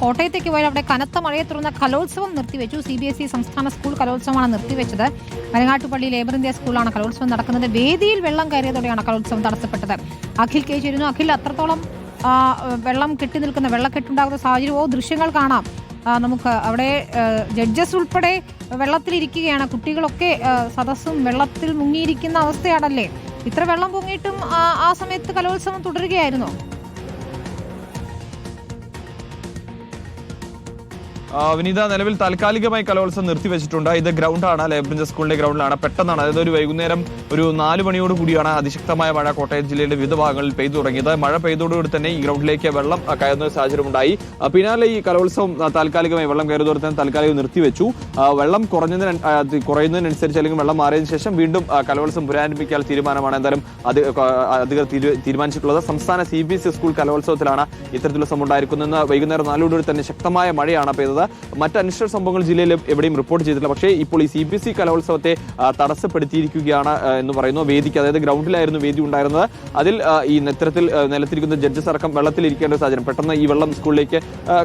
കോട്ടയത്തേക്ക് പോയാൽ അവിടെ കനത്ത മഴയെ തുടർന്ന് കലോത്സവം നിർത്തിവെച്ചു. സി ബി എസ് ഇ സംസ്ഥാന സ്കൂൾ കലോത്സവമാണ് നിർത്തിവെച്ചത്. മരങ്ങാട്ടുപള്ളി ലേബർ ഇന്ത്യ സ്കൂളാണ് കലോത്സവം നടക്കുന്നത്. വേദിയിൽ വെള്ളം കയറിയതോടെയാണ് കലോത്സവം തടസ്സപ്പെട്ടത്. അഖിൽ കെ ചേരുന്നു. അഖിൽ അത്രത്തോളം വെള്ളം കെട്ടി നിൽക്കുന്ന വെള്ളക്കെട്ടുണ്ടാകുന്ന ഓ ദൃശ്യങ്ങൾ കാണാം. നമുക്ക് അവിടെ ജഡ്ജസ് ഉൾപ്പെടെ വെള്ളത്തിലിരിക്കുകയാണ്. കുട്ടികളൊക്കെ സദസ്സും വെള്ളത്തിൽ മുങ്ങിയിരിക്കുന്ന അവസ്ഥയാണല്ലേ? ഇത്ര വെള്ളം പൊങ്ങിയിട്ടും ആ സമയത്ത് കലോത്സവം തുടരുകയായിരുന്നോ? വിനീത നിലവിൽ താൽക്കാലികമായി കലോത്സവം നിർത്തിവെച്ചിട്ടുണ്ട്. ഇത് ഗ്രൗണ്ടാണ്. ലേബ്രിഞ്ച സ്കൂളിന്റെ ഗ്രൗണ്ടിലാണ്. പെട്ടെന്നാണ്. അതായത് ഒരു വൈകുന്നേരം ഒരു നാല് മണിയോട് കൂടിയാണ് അതിശക്തമായ മഴ കോട്ടയം ജില്ലയുടെ വിവിധ ഭാഗങ്ങളിൽ പെയ്തു തുടങ്ങിയത്. മഴ പെയ്തോടുകൂടി തന്നെ ഈ ഗ്രൗണ്ടിലേക്ക് വെള്ളം കയറുന്ന ഒരു സാഹചര്യം ഉണ്ടായി ആ, പിന്നാലെ ഈ കലോത്സവം താൽക്കാലികമായി വെള്ളം കയറിയതോടെ തന്നെ താൽക്കാലികം നിർത്തിവെച്ചു. വെള്ളം കുറഞ്ഞതിന് കുറയുന്നതിനനുസരിച്ച് അല്ലെങ്കിൽ വെള്ളം മാറിയതിനു ശേഷം വീണ്ടും കലോത്സവം പുനരാരംഭിക്കാൻ തീരുമാനമാണ് എന്തായാലും അത് അധികൃതർ തീരുമാനിച്ചിട്ടുള്ളത്. സംസ്ഥാന C B S E school കലോത്സവത്തിലാണ് ഇത്തരത്തിലുള്ള സംഭവം ഉണ്ടായിരിക്കുന്നത് ഇന്ന് വൈകുന്നേരം നാലോടുകൂടി തന്നെ ശക്തമായ മഴയാണ് പെയ്തത്. മറ്റ് അനിഷ്ട സംഭവങ്ങൾ ജില്ലയിൽ എവിടെയും റിപ്പോർട്ട് ചെയ്തിട്ടില്ല. പക്ഷേ ഇപ്പോൾ ഈ സി ബി ഇ കലോത്സവത്തെ തടസ്സപ്പെടുത്തിയിരിക്കുകയാണ് എന്ന് പറയുന്നു വേദിക്ക്. അതായത് ഗ്രൗണ്ടിലായിരുന്നു വേദി ഉണ്ടായിരുന്നത്. അതിൽ ഈ ഇത്തരത്തിൽ ആ, നിലത്തിരിക്കുന്ന ജഡ്ജസ് അടക്കം വെള്ളത്തിലിരിക്കേണ്ട സാഹചര്യം. പെട്ടെന്ന് ഈ വെള്ളം സ്കൂളിലേക്ക്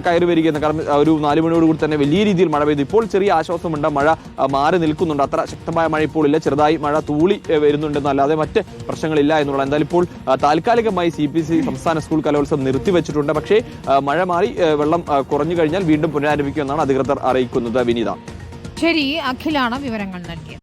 കയറി വരികയെന്ന് കാരണം ഒരു നാല് മണിയോടുകൂടി തന്നെ വലിയ രീതിയിൽ മഴ പെയ്തു. ഇപ്പോൾ ചെറിയ ആശ്വാസമുണ്ട്. മഴ മാറി നിൽക്കുന്നുണ്ട്. അത്ര ശക്തമായ മഴ ഇപ്പോൾ ഇല്ല. ചെറുതായി മഴ തൂളി വരുന്നുണ്ടെന്നല്ലാതെ മറ്റ് പ്രശ്നങ്ങളില്ല എന്നുള്ള എന്തായാലും ഇപ്പോൾ താൽക്കാലികമായി സി സി സംസ്ഥാന സ്കൂൾ കലോത്സവം നിർത്തിവെച്ചിട്ടുണ്ട്. പക്ഷേ മഴ മാറി വെള്ളം കുറഞ്ഞു കഴിഞ്ഞാൽ വീണ്ടും പുനരാരംഭിക്കുമെന്നാണ് അധികൃതർ അറിയിക്കുന്നത്. വിനീത. ശരി അഖിലാണ് വിവരങ്ങൾ നൽകിയത്.